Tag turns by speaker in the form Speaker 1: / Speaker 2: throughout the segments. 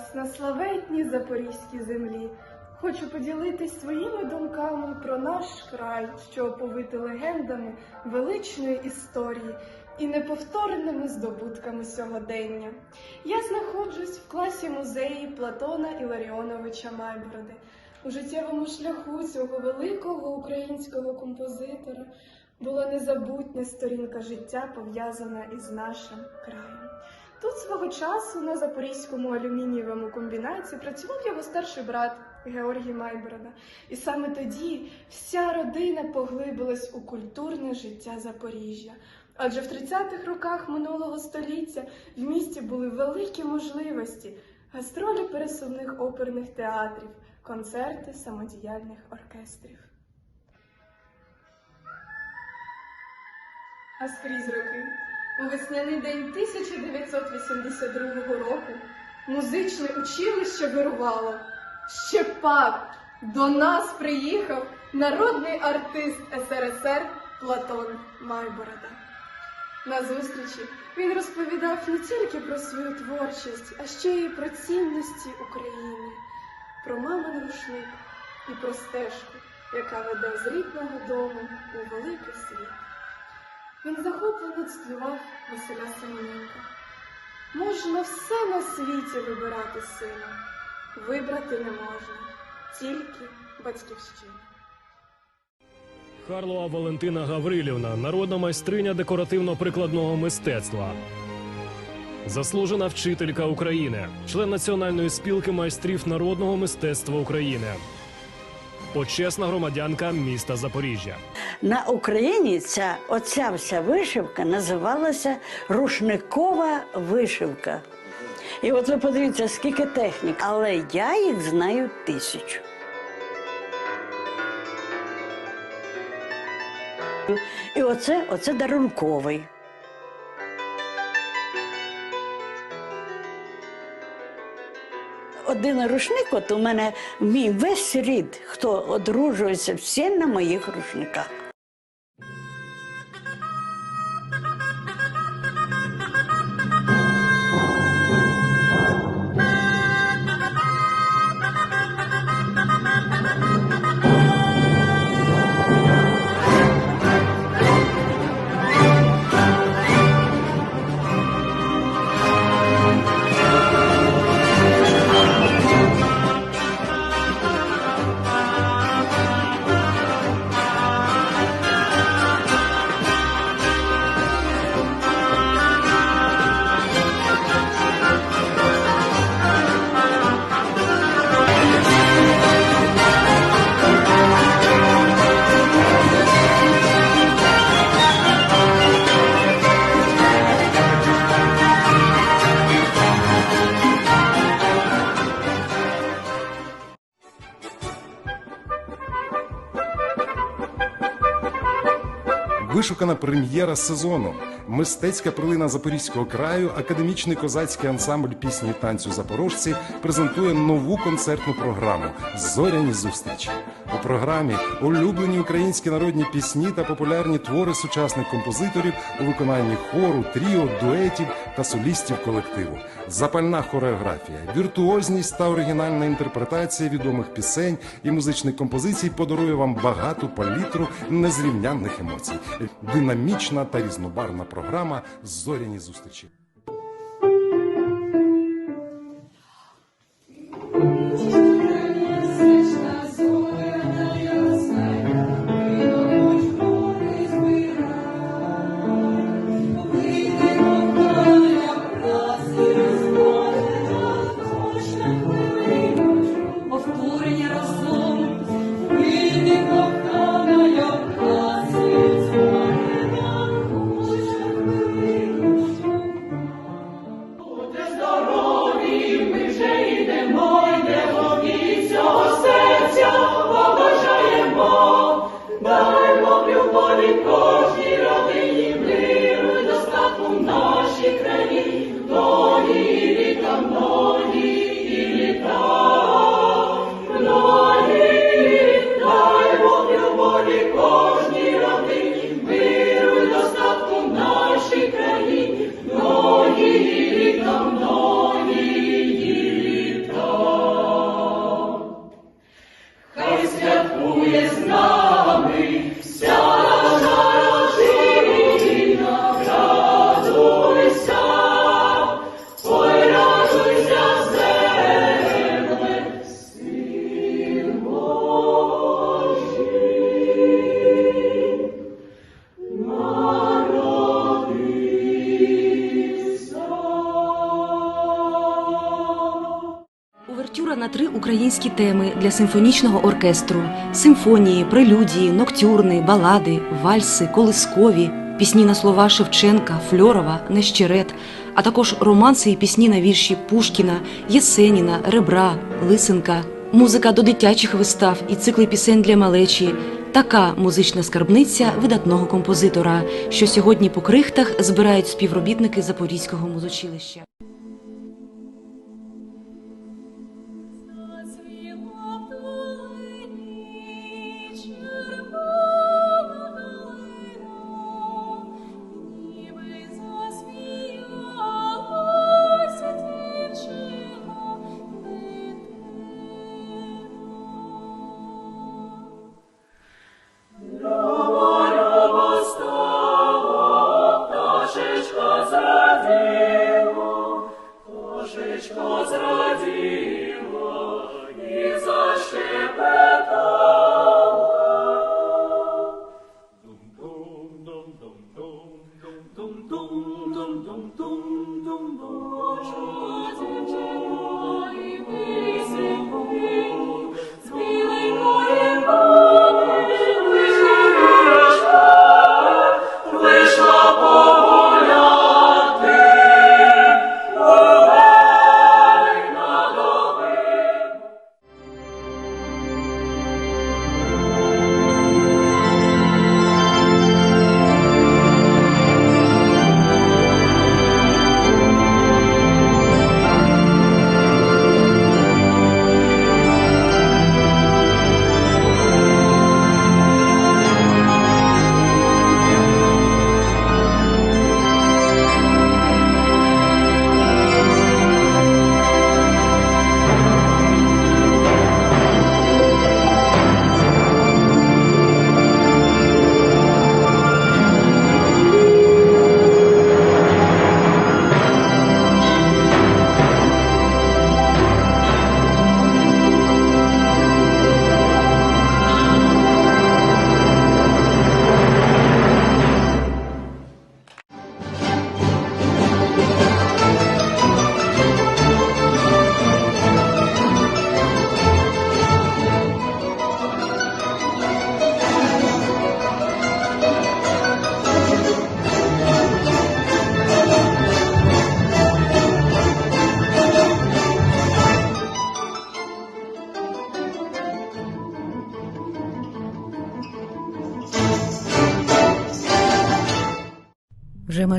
Speaker 1: нас на славетній запорізькій землі. Хочу поділитись своїми думками про наш край, що оповити легендами величної історії і неповторними здобутками сьогодення. Я знаходжусь в класі музеї Платона Іларіоновича Майбороди. У життєвому шляху цього великого українського композитора була незабутня сторінка життя, пов'язана із нашим краєм. Тут свого часу на Запорізькому алюмінієвому комбінаті працював його старший брат Георгій Майборода. І саме тоді вся родина поглибилась у культурне життя Запоріжжя. Адже в 30-х роках минулого століття в місті були великі можливості гастролі пересувних оперних театрів, концерти самодіяльних оркестрів. А скрізь роки, у весняний день 1982 року, музичне училище вирувало. Ще пак до нас приїхав народний артист СРСР Платон Майборода. На зустрічі він розповідав не тільки про свою творчість, а ще й про цінності України, про мамин рушник і про стежку, яка веде з рідного дому у великий світ. Він захоплено цитував Василя Семененка. Можна все на світі вибирати сина, вибрати не можна, тільки батьківщину.
Speaker 2: Харлова Валентина Гаврилівна, народна майстриня декоративно-прикладного мистецтва. Заслужена вчителька України, член Національної спілки майстрів народного мистецтва України. Почесна громадянка міста Запоріжжя.
Speaker 3: На Україні ця оця вся вишивка називалася рушникова вишивка. І от ви подивіться, скільки технік, але я їх знаю тисячу. І оце, оце дарунковий. Один рушник, от у мене мій весь рід, хто одружується, всі на моїх рушниках.
Speaker 4: Вишукана прем'єра сезону. Мистецька прилина Запорізького краю, академічний козацький ансамбль пісні і танцю Запорожці презентує нову концертну програму Зоряні зустрічі. У програмі улюблені українські народні пісні та популярні твори сучасних композиторів у виконанні хору, тріо, дуетів та солістів колективу. Запальна хореографія, віртуозність та оригінальна інтерпретація відомих пісень і музичних композицій подарує вам багату палітру незрівнянних емоцій. Динамічна та різнобарна програма Зоряні зустрічі.
Speaker 5: Три українські теми для симфонічного оркестру: симфонії, прелюдії, ноктюрни, балади, вальси, колискові, пісні на слова Шевченка, Фльорова, Нещерет, а також романси і пісні на вірші Пушкіна, Єсеніна, Ребра, Лисенка, музика до дитячих вистав і цикли пісень для малечі. Така музична скарбниця видатного композитора, що сьогодні по крихтах збирають співробітники Запорізького музучилища.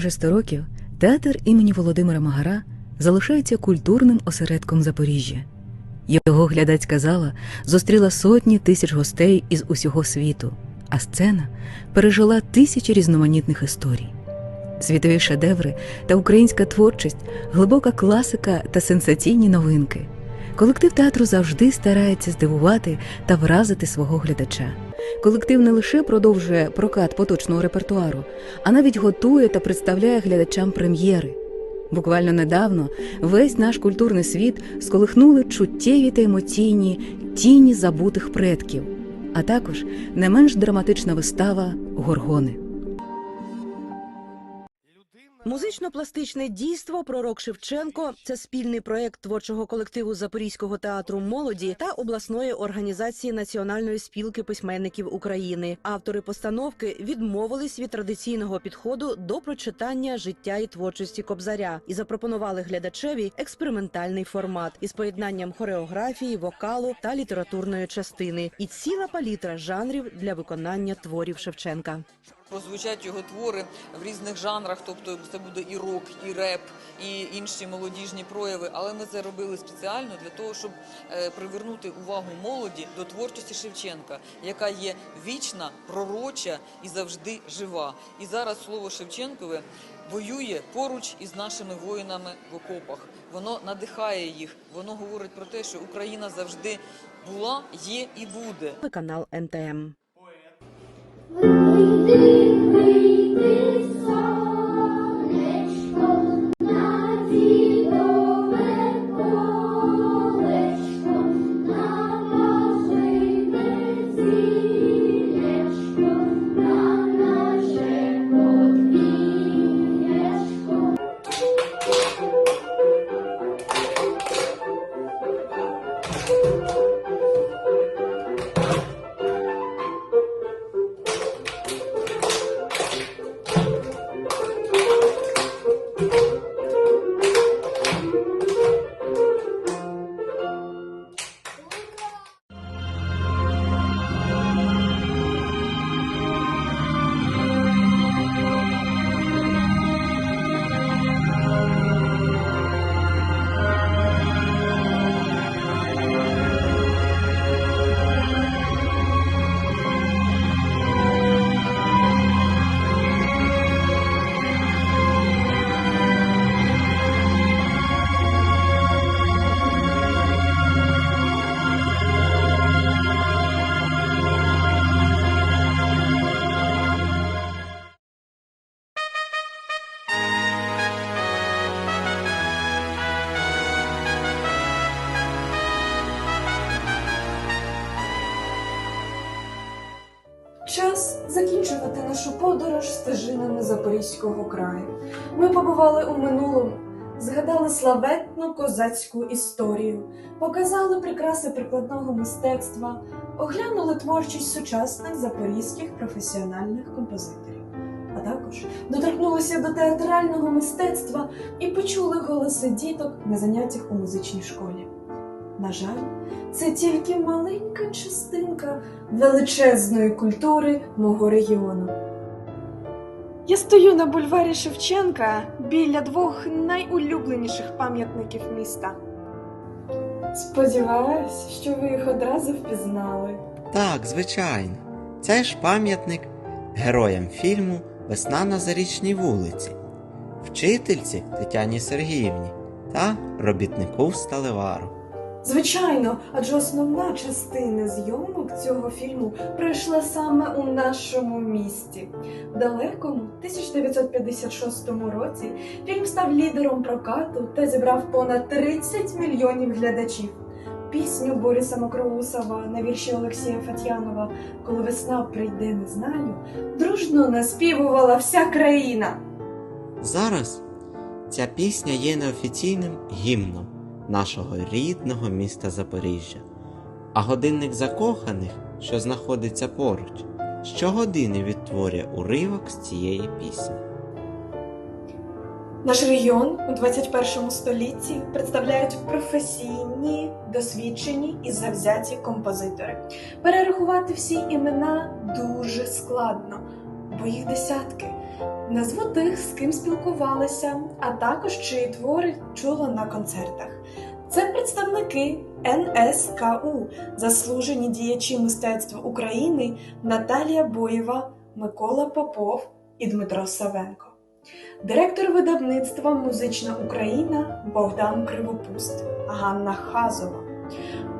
Speaker 5: Майже 100 років театр імені Володимира Магара залишається культурним осередком Запоріжжя. Його глядацька зала зустріла сотні тисяч гостей із усього світу, а сцена пережила тисячі різноманітних історій. Світові шедеври та українська творчість, глибока класика та сенсаційні новинки. Колектив театру завжди старається здивувати та вразити свого глядача. Колектив не лише продовжує прокат поточного репертуару, а навіть готує та представляє глядачам прем'єри. Буквально недавно весь наш культурний світ сколихнули чуттєві та емоційні тіні забутих предків, а також не менш драматична вистава Горгони. Музично-пластичне дійство Пророк Шевченко це спільний проект творчого колективу Запорізького театру молоді та обласної організації Національної спілки письменників України. Автори постановки відмовились від традиційного підходу до прочитання життя і творчості Кобзаря і запропонували глядачеві експериментальний формат із поєднанням хореографії, вокалу та літературної частини і ціла палітра жанрів для виконання творів Шевченка.
Speaker 6: Прозвучать його твори в різних жанрах, тобто це буде і рок, і реп, і інші молодіжні прояви. Але ми це робили спеціально для того, щоб е, привернути увагу молоді до творчості Шевченка, яка є вічна, пророча і завжди жива. І зараз слово Шевченкове воює поруч із нашими воїнами в окопах. Воно надихає їх. Воно говорить про те, що Україна завжди була, є і буде.
Speaker 5: Канал НТМ.
Speaker 1: Стежинами Запорізького краю. Ми побували у минулому, згадали славетну козацьку історію, показали прикраси прикладного мистецтва, оглянули творчість сучасних запорізьких професіональних композиторів, а також доторкнулися до театрального мистецтва і почули голоси діток на заняттях у музичній школі. На жаль, це тільки маленька частинка величезної культури мого регіону. Я стою на бульварі Шевченка біля двох найулюбленіших пам'ятників міста. Сподіваюсь, що ви їх одразу впізнали.
Speaker 7: Так, звичайно. Це ж пам'ятник героям фільму Весна на Зарічній вулиці, вчительці Тетяні Сергіївні та робітнику Сталевару.
Speaker 1: Звичайно, адже основна частина зйомок цього фільму пройшла саме у нашому місті. В далекому 1956 році фільм став лідером прокату та зібрав понад 30 мільйонів глядачів. Пісню Бориса Макроусова на вірші Олексія Фатянова Коли весна прийде, не знаю, дружно наспівувала вся країна.
Speaker 7: Зараз ця пісня є неофіційним гімном нашого рідного міста Запоріжжя, а годинник закоханих, що знаходиться поруч, щогодини відтворює уривок з цієї пісні.
Speaker 1: Наш регіон у 21 столітті представляють професійні, досвідчені і завзяті композитори. Перерахувати всі імена дуже складно, бо їх десятки. Назву тих, з ким спілкувалася, а також чиї твори чула на концертах. Це представники НСКУ, заслужені діячі мистецтва України Наталія Боєва, Микола Попов і Дмитро Савенко директор видавництва Музична Україна Богдан Кривопуст, Ганна Хазова,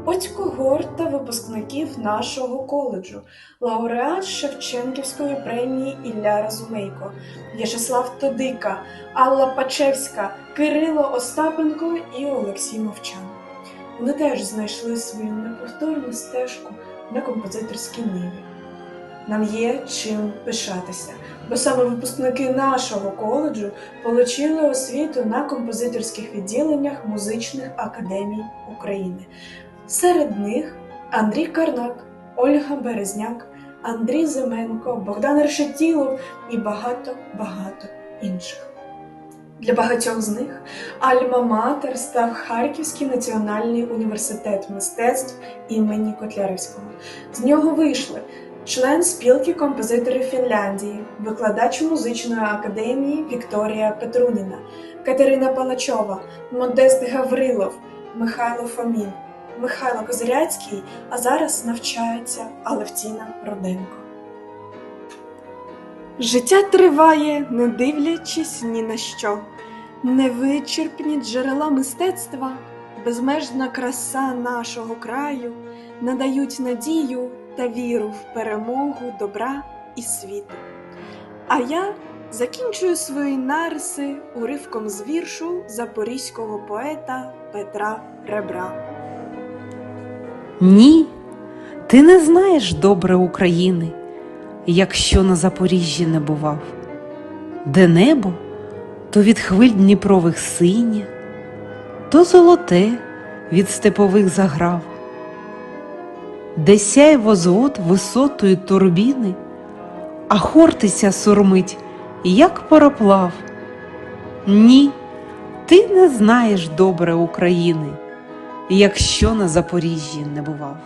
Speaker 1: Ось когорта випускників нашого коледжу, лауреат Шевченківської премії Ілля Разумейко, В'ячеслав Тодика, Алла Пачевська, Кирило Остапенко і Олексій Мовчан. Вони теж знайшли свою неповторну стежку на композиторській ниві. Нам є чим пишатися, бо саме випускники нашого коледжу отримали освіту на композиторських відділеннях музичних академій України. Серед них Андрій Карнак, Ольга Березняк, Андрій Зименко, Богдан Решетілов і багато-багато інших. Для багатьох з них Альма-Матер став Харківський національний університет мистецтв імені Котляревського. З нього вийшли член спілки композиторів Фінляндії, викладач музичної академії Вікторія Петруніна, Катерина Палачова, Модест Гаврилов, Михайло Фомін, Михайло Козиряцький, а зараз навчається Алевтіна Руденко. Життя триває, не дивлячись ні на що. Невичерпні джерела мистецтва, безмежна краса нашого краю надають надію та віру в перемогу добра і світу. А я закінчую свої нариси уривком з віршу запорізького поета Петра Ребра.
Speaker 8: Ні, ти не знаєш добре України, якщо на Запоріжжі не бував, де небо то від хвиль Дніпрових синє, то золоте від степових заграв, де сяє возвод висотою турбіни, а хортиця сурмить, як пароплав. Ні, ти не знаєш добре України якщо на Запоріжжі не бував.